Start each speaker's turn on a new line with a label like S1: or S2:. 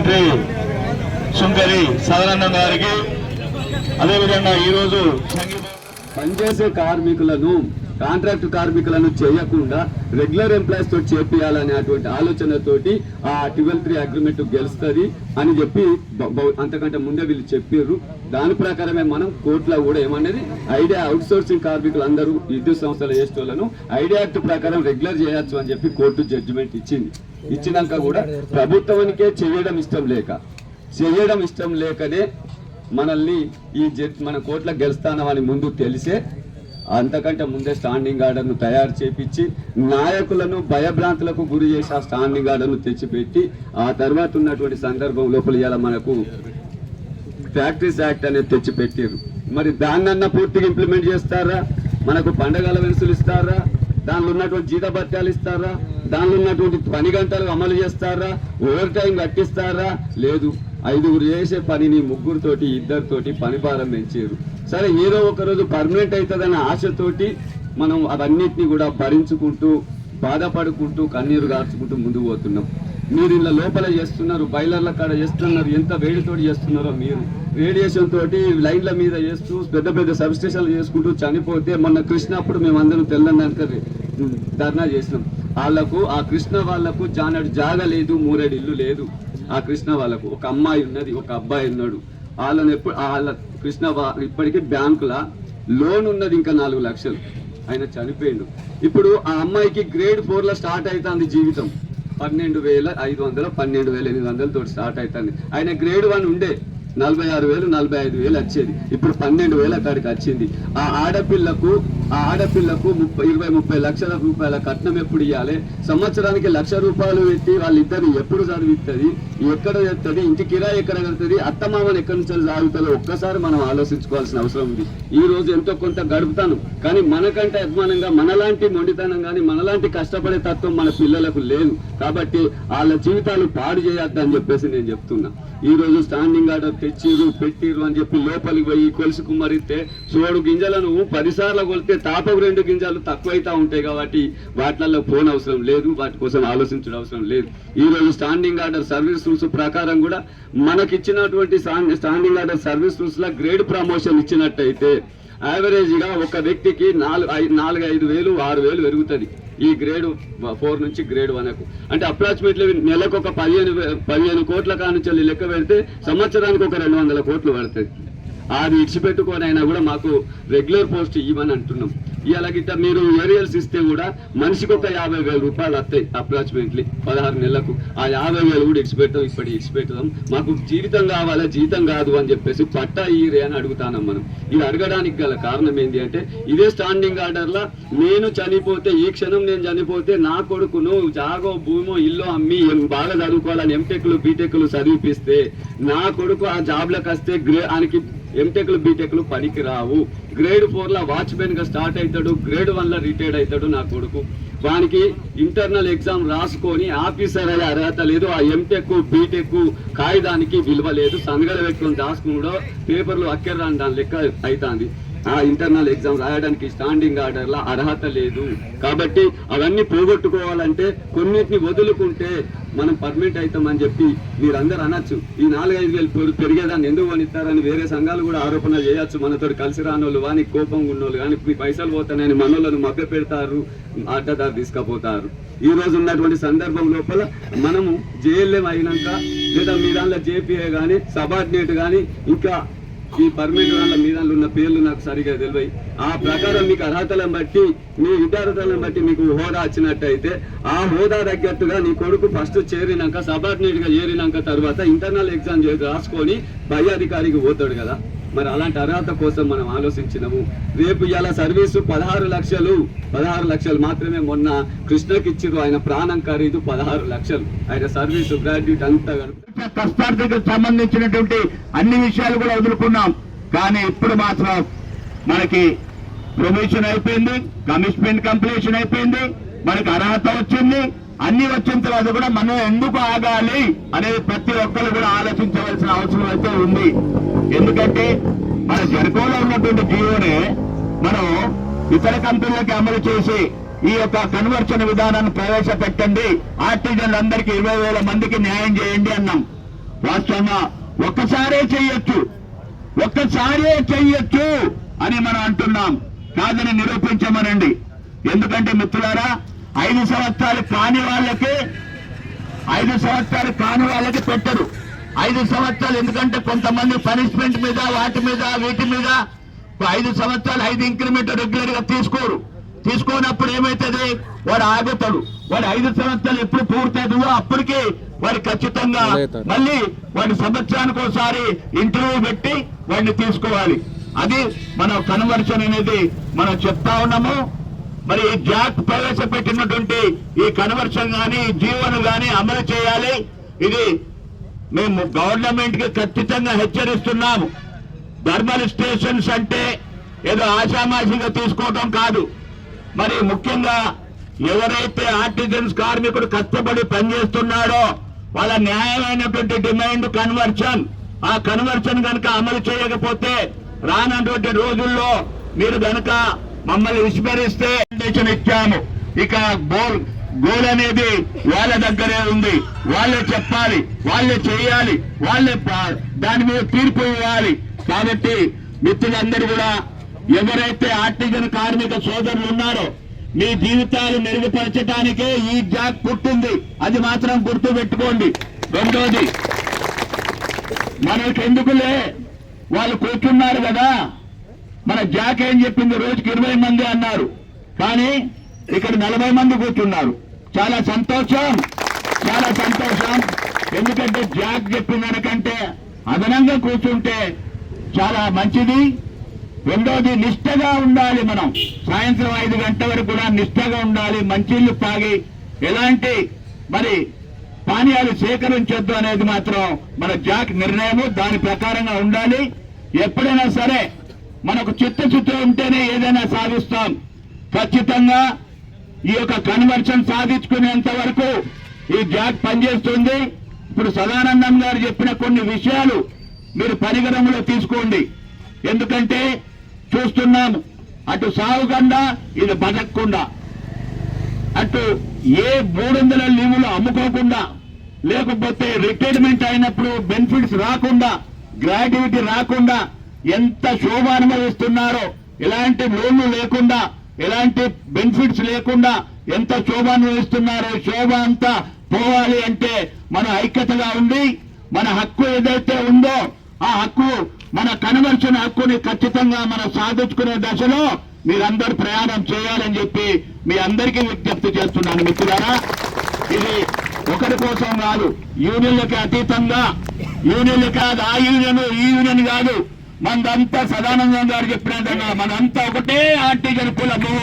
S1: Secretary Shunkari Sadanandam గారికి. అదేవిధంగా ఈరోజు
S2: పనిచేసే కార్మికులను కాంట్రాక్ట్ కార్మికులను చేయకుండా రెగ్యులర్ ఎంప్లాయీస్ తోటి చేపియాలనేటువంటి ఆలోచనతోటి ఆ ట్వెల్వ్ త్రీ అగ్రిమెంట్ గెలుస్తుంది అని చెప్పి అంతకంటే ముందే వీళ్ళు చెప్పారు దాని ప్రకారమే మనం కోర్టులో కూడా ఏమన్నది? ఐడియా అవుట్ సోర్సింగ్ కార్మికులు అందరూ విద్యుత్ సంస్థలు చేసేటోళ్ళను ఐడియా యాక్ట్ ప్రకారం రెగ్యులర్ చేయొచ్చు అని చెప్పి కోర్టు జడ్జిమెంట్ ఇచ్చింది. ఇచ్చినాక కూడా ప్రభుత్వానికే చేయడం ఇష్టం లేక చేయడం ఇష్టం లేకనే మనల్ని ఈ జడ్ మన కోట్ల గెలుస్తానమని ముందు తెలిసే అంతకంటే ముందే స్టాండింగ్ ఆర్డర్ను తయారు చేపించి నాయకులను భయభ్రాంతులకు గురి చేసి ఆ స్టాండింగ్ ఆర్డర్ను తెచ్చిపెట్టి ఆ తర్వాత ఉన్నటువంటి సందర్భం లోపల ఇలా మనకు ఫ్యాక్టరీస్ యాక్ట్ అనేది తెచ్చిపెట్టారు మరి దాన్నన్నా పూర్తిగా ఇంప్లిమెంట్ చేస్తారా? మనకు పండగల వెనుసులు ఇస్తారా? దానిలో ఉన్నటువంటి జీతభత్యాలు ఇస్తారా? దానిలో ఉన్నటువంటి పని గంటలు అమలు చేస్తారా? ఓవర్ టైం కట్టిస్తారా? లేదు. ఐదుగురు చేసే పనిని ముగ్గురుతోటి ఇద్దరితోటి పని భారం పెంచారు. సరే ఏదో ఒక రోజు పర్మనెంట్ అవుతుందన్న ఆశతోటి మనం అవన్నిటిని కూడా భరించుకుంటూ బాధపడుకుంటూ కన్నీరు గార్చుకుంటూ ముందుకు పోతున్నాం. మీరు ఇలా లోపల చేస్తున్నారు బయలర్ల కాడ చేస్తున్నారు ఎంత వేడితోటి చేస్తున్నారో మీరు. రేడియేషన్ తోటి లైన్ల మీద చేస్తూ పెద్ద పెద్ద సబ్ స్టేషన్లు చేసుకుంటూ చనిపోతే మొన్న కృష్ణ అప్పుడు మేమందరం తెల్లందాక ధర్నా చేసినాం. వాళ్ళకు ఆ కృష్ణ వాళ్ళకు జానడు జాగ లేదు మూరేడు ఇల్లు లేదు. ఆ కృష్ణ వాళ్ళకు. ఒక అమ్మాయి ఉన్నది ఒక అబ్బాయి ఉన్నాడు. వాళ్ళని ఎప్పుడు వాళ్ళ కృష్ణ ఇప్పటికే ఇప్పటికీ బ్యాంకుల లోన్ ఉన్నది ఇంకా నాలుగు లక్షలు. ఆయన చనిపోయిండు. ఇప్పుడు ఆ అమ్మాయికి గ్రేడ్ ఫోర్లో స్టార్ట్ అవుతుంది జీవితం. పన్నెండు వేల ఐదు వందల పన్నెండు వేల ఎనిమిది వందల తోటి స్టార్ట్ అవుతుంది ఆయన గ్రేడ్ వన్ ఉండే. నలభై ఆరు వేలు నలభై ఐదు వేలు వచ్చేది. ఇప్పుడు పన్నెండు వేల అక్కడికి వచ్చింది. ఆ ఆడపిల్లకు ఆ ఆడపిల్లకు ముప్పై ఇరవై ముప్పై లక్షల రూపాయల కట్నం ఎప్పుడు ఇవ్వాలి సంవత్సరానికి లక్ష రూపాయలు పెట్టి వాళ్ళిద్దరిని ఎప్పుడు చదివిస్తుంది ఎక్కడ చెప్తుంది ఇంటి కిరాయి ఎక్కడ కడుతుంది? అత్తమామని ఎక్కడి నుంచి సాగుతుందో ఒక్కసారి మనం ఆలోచించుకోవాల్సిన అవసరం ఉంది. ఈ రోజు ఎంతో కొంత గడుపుతాను. కానీ మనకంటే అభిమానంగా మనలాంటి మొండితనం కానీ మనలాంటి కష్టపడే తత్వం మన పిల్లలకు లేదు. కాబట్టి వాళ్ళ జీవితాలు పాడు చేయొద్దని చెప్పేసి నేను చెప్తున్నా. ఈ రోజు స్టాండింగ్ ఆర్డర్ తెచ్చిరు పెట్టిరు అని చెప్పి లోపలికి పోయి కొలుసు కుమ్మరిస్తే సోడు గింజలను పదిసార్లు కొలితే తాపకు రెండు గింజలు తక్కువైతా ఉంటాయి కాబట్టి వాటిలలో ఫోన్ అవసరం లేదు. వాటి కోసం ఆలోచించడం అవసరం లేదు. ఈ రోజు స్టాండింగ్ ఆర్డర్ సర్వీస్ రూల్స్ ప్రకారం కూడా మనకి ఇచ్చినటువంటి స్టాండింగ్ ఆర్డర్ సర్వీస్ రూల్స్లో గ్రేడ్ ప్రమోషన్ ఇచ్చినట్టయితే యావరేజ్గా ఒక వ్యక్తికి నాలుగు నాలుగు ఐదు వేలు ఆరు వేలు పెరుగుతుంది. ఈ గ్రేడ్ ఫోర్ నుంచి గ్రేడ్ వన్కు అంటే అప్రాక్సిమేట్లీ నెలకు ఒక పదిహేను పదిహేను కోట్ల కానుంచి లెక్క పెడితే సంవత్సరానికి ఒక రెండు వందల కోట్లు పడుతుంది. అది ఇడిచిపెట్టుకొని అయినా కూడా మాకు రెగ్యులర్ పోస్ట్ ఇవ్వని అంటున్నాం ఇలాగిట్ట గిట్ట మీరు ఏరియల్స్ ఇస్తే కూడా మనిషికి ఒక యాభై వేల రూపాయలు వస్తాయి అప్రాక్సిమేట్లీ పదహారు నెలలకు. ఆ యాభై వేలు కూడా ఇడిచిపెట్టాం ఇప్పటి ఇడిచిపెట్టదాం మాకు జీవితం కావాలా జీతం కాదు అని చెప్పేసి పట్టా ఈరే అని అడుగుతానం మనం. ఇది అడగడానికి గల కారణం ఏంటి అంటే ఇదే స్టాండింగ్ ఆర్డర్లో నేను చనిపోతే ఈ క్షణం నేను చనిపోతే నా కొడుకును జాగో భూమో ఇల్లు అమ్మి బాగా చదువుకోవాలని ఎంటెక్లు బీటెక్లు చదివిపిస్తే నా కొడుకు ఆ జాబ్లకు వస్తే గ్రే ఆయనకి ఎంటెక్లు బీటెక్లు పనికి రావు. గ్రేడ్ ఫోర్లో వాచ్మెన్గా స్టార్ట్ అవుతాడు గ్రేడ్ వన్లో రిటైర్డ్ అవుతాడు నా కొడుకు. వానికి ఇంటర్నల్ ఎగ్జామ్ రాసుకొని ఆఫీసర్ అయ్యే అర్హత లేదు. ఆ ఎంటెక్ బీటెక్ కాగితానికి విలువ లేదు. సంగడ పెట్టుకొని దాచుకున్నాడో పేపర్లు అక్కర్రాని దాని లెక్క అవుతుంది. ఆ ఇంటర్నల్ ఎగ్జామ్ రాయడానికి స్టాండింగ్ ఆర్డర్ లా అర్హత లేదు. కాబట్టి అవన్నీ పోగొట్టుకోవాలంటే కొన్నిటిని వదులుకుంటే మనం పర్మిట్ అవుతామని చెప్పి మీరందరూ అనొచ్చు. ఈ నాలుగైదు వేలు పెరిగేదాన్ని ఎందుకు కొనిస్తారని వేరే సంఘాలు కూడా ఆరోపణ చేయొచ్చు. మనతో కలిసి రానోళ్ళు కానీ కోపం ఉన్నోళ్ళు కానీ మీ పైసలు పోతానని మనోళ్ళను మభ్య పెడతారు అడ్డదారు తీసుకుపోతారు. ఈ రోజు ఉన్నటువంటి సందర్భం లోపల మనము జేఎల్ఎం అయినాక లేదా మీ దానిలో జేపీఏ కానీ సబార్డినేట్ కానీ ఇంకా ఈ పర్మిట్ వాళ్ళ మీద ఉన్న పేర్లు నాకు సరిగా తెలివై. ఆ ప్రకారం మీకు అర్హతలను బట్టి మీ విద్యార్థులను బట్టి మీకు హోదా వచ్చినట్టయితే ఆ హోదా తగ్గట్టుగా నీ కొడుకు ఫస్ట్ చేరినాక సబార్డినేట్గా చేరినాక తర్వాత ఇంటర్నల్ ఎగ్జామ్ చేసి రాసుకొని పై అధికారికి పోతాడు కదా. మరి అలాంటి అర్హత కోసం మనం ఆలోచించినాము. రేపు ఇలా సర్వీసు పదహారు లక్షలు పదహారు లక్షలు మాత్రమే మొన్న కృష్ణకి ఇచ్చిరు ఆయన ప్రాణం ఖరీదు పదహారు లక్షలు. ఆయన సర్వీసు గ్రాడ్యుయేట్ అంతా
S3: కష్టార్థికి సంబంధించినటువంటి అన్ని విషయాలు కూడా వదులుకున్నాం. కానీ ఇప్పుడు మాత్రం మనకి ప్రమోషన్ అయిపోయింది కమిట్మెంట్ కంప్లీషన్ అయిపోయింది మనకి అర్హత వచ్చింది అన్ని వచ్చిన తర్వాత కూడా మనం ఎందుకు ఆగాలి అనేది ప్రతి ఒక్కరు కూడా ఆలోచించవలసిన అవసరం అయితే ఉంది. ఎందుకంటే మన జర్కోలో ఉన్నటువంటి జియోనే మనం ఇతర కంపెనీలకి అమలు చేసి ఈ యొక్క కన్వర్షన్ విధానాన్ని ప్రవేశపెట్టండి. ఆర్టిజన్లందరికీ ఇరవై వేల మందికి న్యాయం చేయండి అన్నాం. వాస్తవంగా ఒక్కసారే చెయ్యొచ్చు ఒక్కసారే చెయ్యొచ్చు అని మనం అంటున్నాం. కాదని నిరూపించమనండి. ఎందుకంటే మిత్రులారా ఐదు సంవత్సరాలు కాని వాళ్ళకి ఐదు సంవత్సరాలు కాని వాళ్ళకి పెట్టరు. ఐదు సంవత్సరాలు ఎందుకంటే కొంతమంది పనిష్మెంట్ మీద వాటి మీద వీటి మీద ఐదు సంవత్సరాలు ఐదు ఇంక్రిమెంట్ రెగ్యులర్గా తీసుకోరు. తీసుకోనప్పుడు ఏమైతుంది? వాడు ఆగుతాడు. వాడు ఐదు సంవత్సరాలు ఎప్పుడు పూర్తవుతుందో అప్పటికి వాడు ఖచ్చితంగా మళ్ళీ వాడి సంవత్సరానికి ఒకసారి ఇంటర్వ్యూ పెట్టి వాడిని తీసుకోవాలి. అది మన కన్వర్షన్ అనేది మనం చెప్తా ఉన్నాము. మరి ఈ జాక్ ప్రవేశపెట్టినటువంటి ఈ కన్వర్షన్ గాని జీవన్ గాని అమలు చేయాలి. ఇది మేము గవర్నమెంట్కి ఖచ్చితంగా హెచ్చరిస్తున్నాము. థర్మల్ స్టేషన్స్ అంటే ఏదో ఆషామాషిగా తీసుకోవటం కాదు. మరి ముఖ్యంగా ఎవరైతే ఆర్టిజన్స్ కార్మికుడు కష్టపడి పనిచేస్తున్నాడో వాళ్ళ న్యాయమైనటువంటి డిమాండ్ కన్వర్షన్ ఆ కన్వర్షన్ కనుక అమలు చేయకపోతే రానటువంటి రోజుల్లో మీరు కనుక మమ్మల్ని విస్మరిస్తే ఇచ్చాము. ఇక గోల్ గోల్ అనేది వాళ్ళ దగ్గరే ఉంది. వాళ్ళే చెప్పాలి వాళ్ళే చేయాలి వాళ్ళే దాని మీద తీర్పు ఇవ్వాలి. కాబట్టి మిత్రులందరూ కూడా ఎవరైతే ఆర్టిజన్ కార్మిక సోదరులు ఉన్నారో మీ జీవితాలు మెరుగుపరచడానికే ఈ జాక్ పుట్టింది. అది మాత్రం గుర్తు పెట్టుకోండి రెండోది మనకెందుకులే వాళ్ళు కూర్చున్నారు కదా. మన జాక్ ఏం చెప్పింది? రోజుకి ఇరవై మంది అన్నారు. కానీ ఇక్కడ నలభై మంది కూర్చున్నారు. చాలా సంతోషం. చాలా సంతోషం. ఎందుకంటే జాక్ చెప్పిన దానికంటే అదనంగా కూర్చుంటే చాలా మంచిది. రెండోది నిష్టగా ఉండాలి మనం. సాయంత్రం ఐదు గంటల వరకు కూడా నిష్టగా ఉండాలి. మంచిళ్ళు తాగి ఎలాంటి మరి పానీయాలు సేకరించొద్దు అనేది మాత్రం మన జాక్ నిర్ణయము. దాని ప్రకారంగా ఉండాలి. ఎప్పుడైనా సరే మనకు చిత్తశుద్ధి ఉంటేనే ఏదైనా సాధిస్తాం. ఖచ్చితంగా ఈ యొక్క కన్వర్షన్ సాధించుకునేంత వరకు ఈ జాట్ పనిచేస్తుంది. ఇప్పుడు సదానందం గారు చెప్పిన కొన్ని విషయాలు మీరు పరిగణనలో తీసుకోండి. ఎందుకంటే చూస్తున్నాము అటు సాగుకుండా ఇది బతకకుండా. అటు ఏ మూడు వందల లీవులు అమ్ముకోకుండా లేకపోతే రిటైర్మెంట్ అయినప్పుడు బెనిఫిట్స్ రాకుండా గ్రాడ్యుయేటీ రాకుండా ఎంత శోభ అనుభవిస్తున్నారో ఎలాంటి లోన్లు లేకుండా ఎలాంటి బెనిఫిట్స్ లేకుండా ఎంత శోభ వేస్తున్నారో శోభ అంతా పోవాలి అంటే మన ఐక్యతగా ఉండి మన హక్కు ఏదైతే ఉందో ఆ హక్కు మన కన్వర్షన్ హక్కుని ఖచ్చితంగా మనం సాధించుకునే దశలో మీరందరూ ప్రయాణం చేయాలని చెప్పి మీ అందరికీ విజ్ఞప్తి చేస్తున్నాను మిత్రులారా. ఇది ఒకరి కోసం కాదు యూనియన్లకి అతీతంగా యూనియన్లు కాదు ఆ యూనియన్ ఈ యూనియన్ కాదు. మనదంతా సదానందం గారు చెప్పినట్టు మనంతా ఒకటే ఆర్టిజన్ కులము.